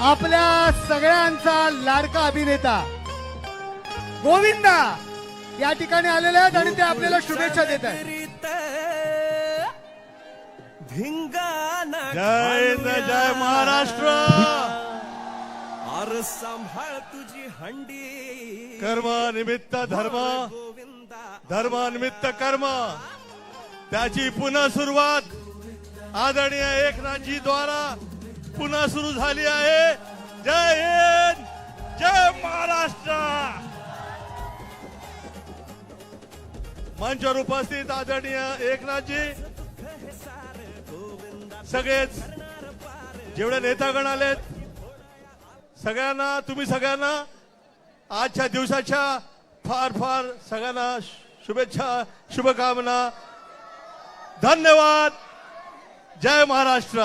आपल्या सगळ्यांचा लाडका अभिनेता गोविंदा या ठिकाणी आलेले आहेत आणि ते आपल्याला शुभेच्छा देत आहेत. जय जय महाराष्ट्र. और सांभाळ तुझी हंडी. कर्म निमित्त धर्म गोविंदा. धर्मानिमित्त कर्म. त्याची पुन्हा सुरुवात आदरणीय एकनाथजी द्वारा पुन्हा सुरू झाली आहे. जय हिंद जय महाराष्ट्र. मंचावर उपस्थित आदरणीय एकनाथजी. सगळेच जेवढे नेतागण आलेत सगळ्यांना तुम्ही सगळ्यांना आजच्या दिवसाच्या फार फार सगळ्यांना शुभेच्छा शुभकामना. धन्यवाद. जय महाराष्ट्र.